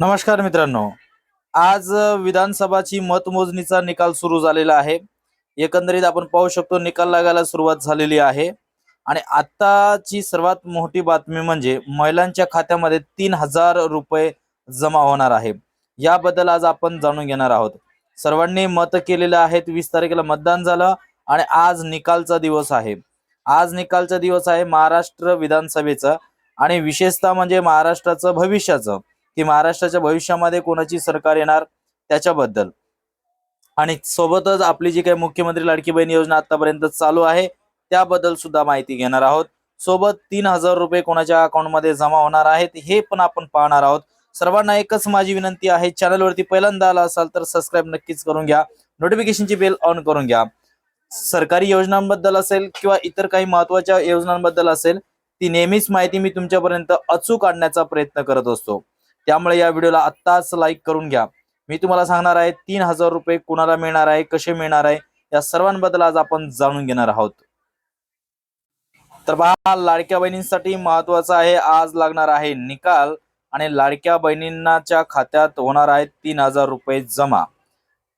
नमस्कार मित्रांनो. आज विधानसभाची मतमोजणीचा निकाल सुरू झालेला आहे. एकंदरीत आपण पाहू शकतो निकाल लागायला सुरुवात झालेली आहे. आणि आत्ताची सर्वात मोठी बातमी म्हणजे महिलांच्या खात्यामध्ये तीन हजार रुपये जमा होणार आहे. याबद्दल आज आपण जाणून घेणार आहोत. सर्वांनी मत केलेलं आहेत वीस तारखेला मतदान झालं आणि आज निकालचा दिवस आहे. आज निकालचा दिवस आहे महाराष्ट्र विधानसभेचा आणि विशेषतः म्हणजे महाराष्ट्राचं भविष्याचं. की महाराष्ट्राच्या भविष्यामध्ये कोणाची सरकार येणार त्याच्याबद्दल. आणि सोबतच आपली जी काही मुख्यमंत्री लाडकी बहीण योजना आतापर्यंत चालू आहे त्याबद्दल सुद्धा माहिती घेणार आहोत. सोबत तीन हजार रुपये कोणाच्या अकाउंटमध्ये जमा होणार आहेत हे पण आपण पाहणार आहोत. सर्वांना एकच माझी विनंती आहे चॅनलवरती पहिल्यांदा आला असाल तर सबस्क्राईब नक्कीच करून घ्या. नोटिफिकेशनची बेल ऑन करून घ्या. सरकारी योजनांबद्दल असेल किंवा इतर काही महत्त्वाच्या योजनांबद्दल असेल ती नेहमीच माहिती मी तुमच्यापर्यंत अचूक आणण्याचा प्रयत्न करत असतो. त्यामुळे या व्हिडिओला आत्ताच लाईक करून घ्या. मी तुम्हाला सांगणार आहे तीन हजार रुपये कुणाला मिळणार आहे कसे मिळणार आहे या सर्वांबद्दल आज आपण जाणून घेणार आहोत. तर पहा लाडक्या बहिणींसाठी महत्वाचं आहे आज लागणार आहे निकाल आणि लाडक्या बहिणींनाच्या खात्यात होणार आहे तीन हजार रुपये जमा.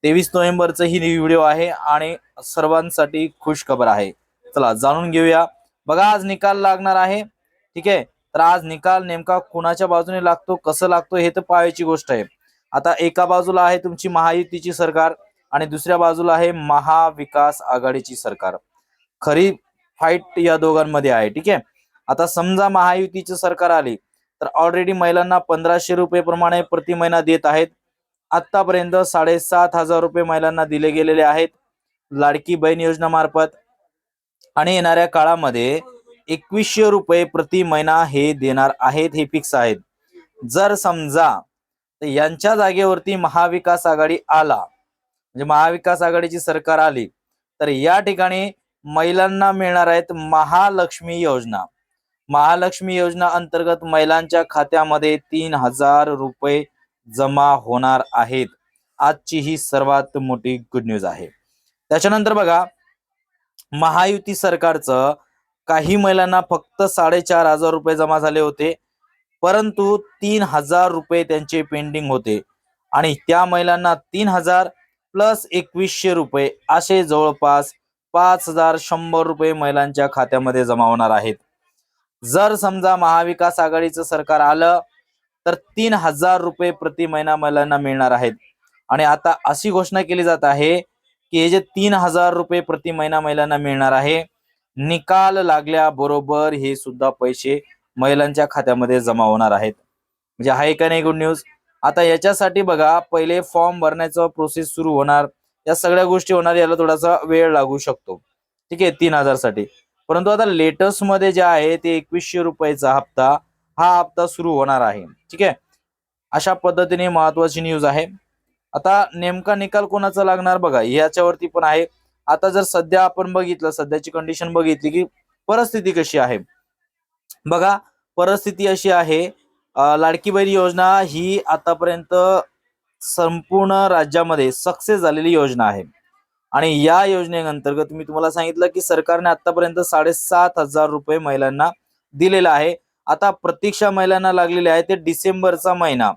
तेवीस नोव्हेंबरचं ही व्हिडिओ आहे आणि सर्वांसाठी खुश खबर आहे. चला जाणून घेऊया. बघा आज निकाल लागणार आहे. ठीक आहे? तर आज निकाल नेमका कुणाच्या बाजूने लागतो कसं लागतो हे तर पाहायची गोष्ट आहे. आता एका बाजूला आहे तुमची महायुतीची सरकार आणि दुसऱ्या बाजूला आहे महाविकास आघाडीची सरकार. खरी फाईट या दोघांमध्ये आहे ठीक आहे? आता समजा महायुतीची सरकार आली तर ऑलरेडी महिलांना पंधराशे रुपये प्रमाणे प्रति महिना देत आहेत. आतापर्यंत साडेसात हजार रुपये महिलांना दिले गेलेले आहेत लाडकी बहीण योजना मार्फत आणि येणाऱ्या काळामध्ये एकवीसशे रुपये प्रति महिना हे देणार आहेत हे फिक्स आहेत. जर समजा तर यांच्या जागेवरती महाविकास आघाडी आला म्हणजे महाविकास आघाडीची सरकार आली तर या ठिकाणी महिलांना मिळणार आहेत महालक्ष्मी योजना. महालक्ष्मी योजना अंतर्गत महिलांच्या खात्यामध्ये तीन हजार रुपये जमा होणार आहेत. आजची ही सर्वात मोठी गुड न्यूज आहे. त्याच्यानंतर बघा महायुती सरकारचं काही महिलांना फक्त साडेचार हजार रुपये जमा झाले होते. परंतु तीन हजार रुपये त्यांचे पेंडिंग होते. आणि त्या महिलांना तीन हजार प्लस एकवीसशे रुपये असे जवळपास पाच हजार शंभर रुपये महिलांच्या खात्यामध्ये जमा होणार आहेत. जर समजा महाविकास आघाडीचं सरकार आलं तर तीन हजार रुपये प्रति महिना महिलांना मिळणार आहेत. आणि आता अशी घोषणा केली जात आहे की हे जे तीन हजार रुपये प्रति महिना महिलांना मिळणार आहे निकाल लागल्याबरोबर हे सुद्धा पैसे महिलांच्या खात्यामध्ये जमा होणार आहेत. म्हणजे आहे का नाही गुड न्यूज आता याच्यासाठी बघा पहिले फॉर्म भरण्याचं प्रोसेस सुरू होणार. या सगळ्या गोष्टी होणार याला थोडासा वेळ लागू शकतो. ठीक आहे तीन हजारसाठी परंतु आता लेटेस्टमध्ये जे आहे ते एकवीसशे रुपयाचा हप्ता हा हप्ता सुरू होणार आहे. ठीक आहे? अशा पद्धतीने महत्वाची न्यूज आहे. आता नेमका निकाल कोणाचा लागणार बघा याच्यावरती पण आहे. आता जर सध्या आपण बघितलं सध्याची कंडिशन बघितली की परिस्थिती कशी आहे? बघा परिस्थिती अशी आहे लाडकी बहीण योजना ही आतापर्यंत संपूर्ण राज्यामध्ये सक्सेस झालेली योजना आहे. आणि या योजनेअंतर्गत मी तुम्हाला सांगितलं की सरकारने आतापर्यंत साडेसात हजार रुपये महिलांना दिलेला आहे. आता प्रतीक्षा महिलांना लागलेले आहे ते डिसेंबरचा महिना.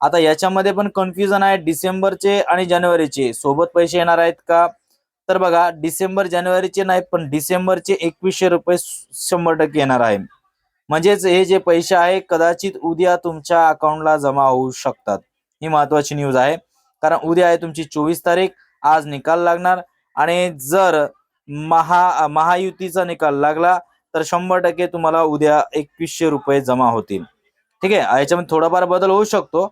आता याच्यामध्ये पण कन्फ्युजन आहे. डिसेंबरचे आणि जानेवारीचे. सोबत पैसे येणार आहेत का? तर बघा डिसेंबर जानेवारीचे नाहीत पण डिसेंबरचे एकवीसशे रुपये शंभर टक्के येणार आहे. म्हणजेच हे जे पैसे आहे कदाचित उद्या तुमच्या अकाउंटला जमा होऊ शकतात. ही महत्वाची न्यूज आहे. कारण उद्या आहे तुमची चोवीस तारीख आज निकाल लागणार. आणि जर महा महायुतीचा निकाल लागला तर शंभर टक्के तुम्हाला उद्या एकवीसशे रुपये जमा होतील. ठीक आहे? याच्यामध्ये थोडाफार बदल होऊ शकतो.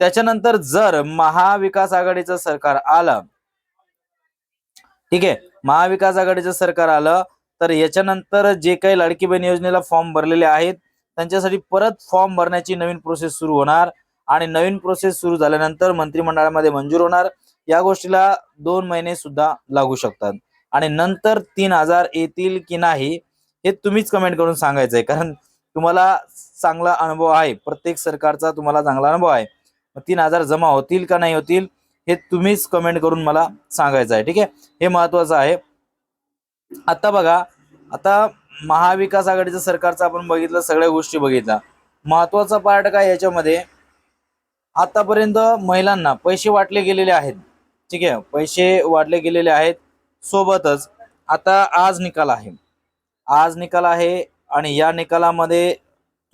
त्याच्यानंतर जर महाविकास आघाडीचं सरकार आलं ठीक आहे? महाविकास आघाडीचं सरकार आलं तर याच्यानंतर जे काही लाडकी बहीण योजनेला फॉर्म भरलेले आहेत त्यांच्यासाठी परत फॉर्म भरण्याची नवीन प्रोसेस सुरू होणार. आणि नवीन प्रोसेस सुरू झाल्यानंतर मंत्रिमंडळामध्ये मंजूर होणार. या गोष्टीला दोन महिने सुद्धा लागू शकतात. आणि नंतर तीन हजार येतील की नाही हे तुम्हीच कमेंट करून सांगायचं आहे कारण तुम्हाला चांगला अनुभव आहे. प्रत्येक सरकारचा तुम्हाला चांगला अनुभव आहे. तीन हजार जमा होतील का नाही होतील? हे तुम्हीच कमेंट करून मला सांगायचं आहे ठीक आहे? हे महत्वाचं आहे. आता बघा आता महाविकास आघाडीचं सरकारचं आपण बघितलं सगळ्या गोष्टी बघितल्या. महत्त्वाचा पार्ट काय याच्यामध्ये? आतापर्यंत महिलांना पैसे वाटले गेलेले आहेत ठीक आहे? पैसे वाटले गेलेले आहेत सोबतच. आता आज निकाल आहे. आज निकाल आहे आणि या निकालामध्ये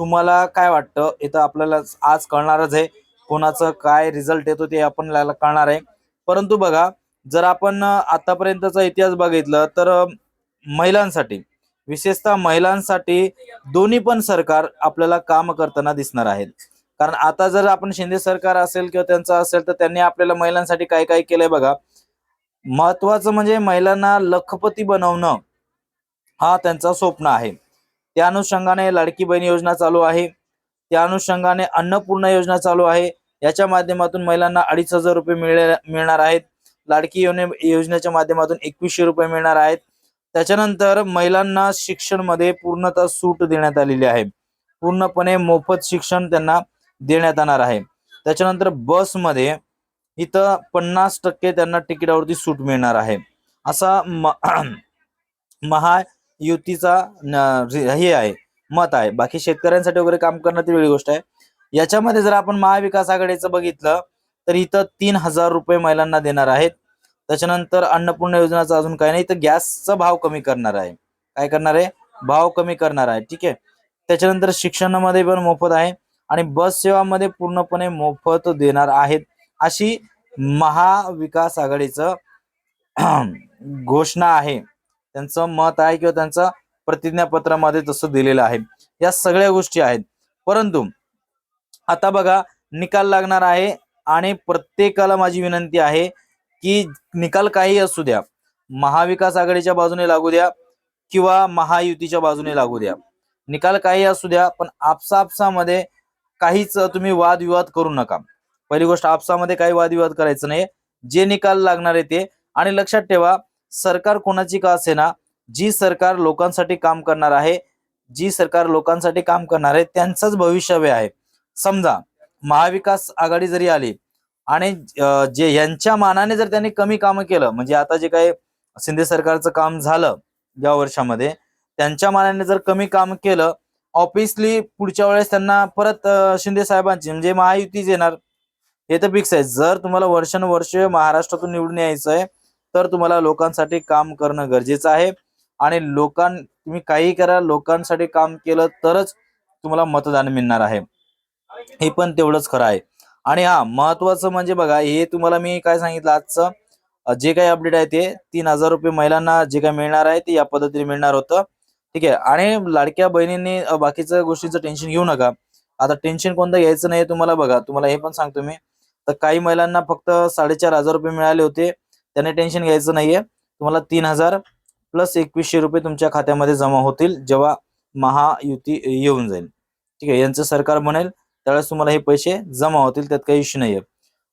तुम्हाला काय वाटतं? इथं आपल्याला आज कळणारच आहे. कोणाचं काय रिझल्ट येतो ते आपण आपल्याला कळणार आहे. परंतु बघा जर आपण आतापर्यंतचा इतिहास बघितलं तर महिलांसाठी विशेषतः महिलांसाठी दोन्ही पण सरकार आपल्याला काम करताना दिसणार आहेत. कारण आता जर आपण शिंदे सरकार असेल किंवा त्यांचं असेल तर त्यांनी आपल्याला महिलांसाठी काय काय केलंय बघा. महत्वाचं म्हणजे महिलांना लखपती बनवणं हा त्यांचा स्वप्न आहे. त्या अनुषंगाने लाडकी बहीण योजना चालू आहे. त्या अनुषंगाने अन्नपूर्णा योजना चालू आहे. याच्या माध्यमातून महिलांना अडीच हजार रुपये मिळणार आहेत. लाडकी योजने योजनेच्या माध्यमातून एकवीसशे रुपये मिळणार आहेत. त्याच्यानंतर महिलांना शिक्षणमध्ये पूर्णतः सूट देण्यात आलेली आहे. पूर्णपणे मोफत शिक्षण त्यांना देण्यात येणार आहे. त्याच्यानंतर बसमध्ये इथं पन्नास टक्के त्यांना तिकिटावरती सूट मिळणार आहे. असा म- महायुतीचा हे आहे मत आहे. बाकी शेतकऱ्यांसाठी वगैरे काम करणं ती वेगळी गोष्ट आहे. याच्यामध्ये जर आपण महाविकास आघाडीचं बघितलं तर इथं तीन हजार रुपये महिलांना देणार आहेत. त्याच्यानंतर अन्नपूर्णा योजनाचा अजून काही नाही तर गॅसचा भाव कमी करणार आहे. काय करणार आहे? भाव कमी करणार आहे. ठीक आहे? त्याच्यानंतर शिक्षणामध्ये पण मोफत आहे आणि बस सेवामध्ये पूर्णपणे मोफत देणार आहेत अशी महाविकास आघाडीचं घोषणा आहे. त्यांचं मत आहे किंवा त्यांचं प्रतिज्ञापत्रामध्ये तसं दिलेलं आहे. या सगळ्या गोष्टी आहेत. परंतु आता बघा निकाल लागणार आहे आणि प्रत्येकाला माझी विनंती आहे की निकाल काही असू द्या महाविकास आघाडीच्या बाजूने लागू द्या किंवा महायुतीच्या बाजूने लागू द्या. निकाल काही असू द्या पण आपसा आपसामध्ये काहीच तुम्ही वादविवाद करू नका. पहिली गोष्ट आपसामध्ये काही वादविवाद करायचं नाही जे निकाल लागणार आहे ते. आणि लक्षात ठेवा सरकार कोणाची का असेना? जी सरकार लोकांसाठी काम करणार आहे जी सरकार लोकांसाठी काम करणार आहे त्यांचंच भविष्यव्य आहे. समजा महाविकास आघाडी जरी आली आणि जे यांच्या मानाने जर त्यांनी कमी कामं केलं म्हणजे आता जे काही शिंदे सरकारचं काम झालं या वर्षामध्ये त्यांच्या मानाने जर कमी काम केलं ऑब्विसली पुढच्या वेळेस त्यांना परत शिंदे साहेबांची म्हणजे महायुतीच येणार हे तर फिक्स आहे. जर तुम्हाला वर्षानुवर्ष महाराष्ट्रातून निवडून यायचं आहे तर तुम्हाला लोकांसाठी काम करणं गरजेचं आहे. आणि लोकां तुम्ही काही करा लोकांसाठी काम केलं तरच तुम्हाला मतदान मिळणार आहे. हे पण तेवढंच खरं आहे. आणि हा महत्वाचं म्हणजे बघा हे तुम्हाला मी काय सांगितलं आजचं? जे काही अपडेट आहे ते तीन हजार रुपये महिलांना जे काही मिळणार आहे ते या पद्धतीने मिळणार होतं. ठीक आहे? आणि लाडक्या बहिणींनी बाकीच्या गोष्टीचं टेन्शन घेऊ नका. आता टेन्शन कोणतं घ्यायचं नाही तुम्हाला बघा. तुम्हाला हे पण सांगतो मी. तर काही महिलांना फक्त साडेचार हजार रुपये मिळाले होते. त्याने टेन्शन घ्यायचं नाहीये. तुम्हाला तीन हजार प्लस एकवीसशे रुपये तुमच्या खात्यामध्ये जमा होतील जेव्हा महायुती येऊन जाईल. ठीक आहे? यांचं सरकार बनेल. त्यावेळेस तुम्हाला हे पैसे जमा होतील त्यात काही इश्यू नाहीये.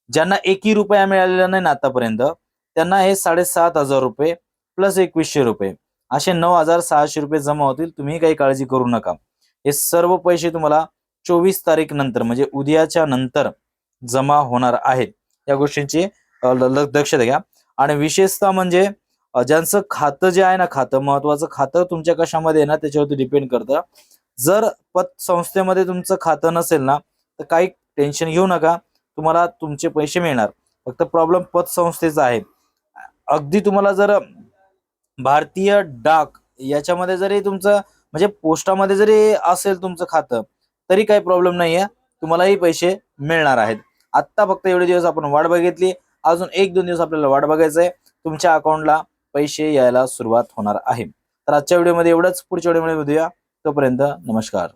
ज्यांना एकही रुपया मिळालेला नाही ना आतापर्यंत त्यांना हे साडेसात हजार रुपये प्लस एकवीसशे रुपये. असे नऊ हजार सहाशे रुपये जमा होतील तुम्ही काही काळजी करू नका. हे सर्व पैसे तुम्हाला चोवीस तारीख नंतर म्हणजे उद्याच्या नंतर जमा होणार आहेत. या गोष्टींची दक्षता घ्या आणि विशेषतः म्हणजे ज्यांचं खातं जे आहे ना खातं महत्वाचं खातं तुमच्या कशामध्ये आहे ना त्याच्यावरती डिपेंड करतं. जर पतसंस्थेमध्ये तुमचं खातं नसेल ना तर काही टेन्शन घेऊ नका. तुम्हाला तुमचे पैसे मिळणार. फक्त प्रॉब्लेम पतसंस्थेचा आहे. अगदी तुम्हाला जर भारतीय डाक याच्यामध्ये जरी तुमचं म्हणजे पोस्टामध्ये जरी असेल तुमचं खातं तरी काही प्रॉब्लेम नाहीये. तुम्हालाही पैसे मिळणार आहेत. आत्ता फक्त एवढे दिवस आपण वाट बघितली. अजून एक दोन दिवस आपल्याला वाट बघायचं आहे. तुमच्या अकाउंटला पैसे यायला सुरुवात होणार आहे. तर आजच्या व्हिडिओमध्ये एवढंच. पुढच्या व्हिडिओमध्ये भेटूया. तोपर्यंत नमस्कार.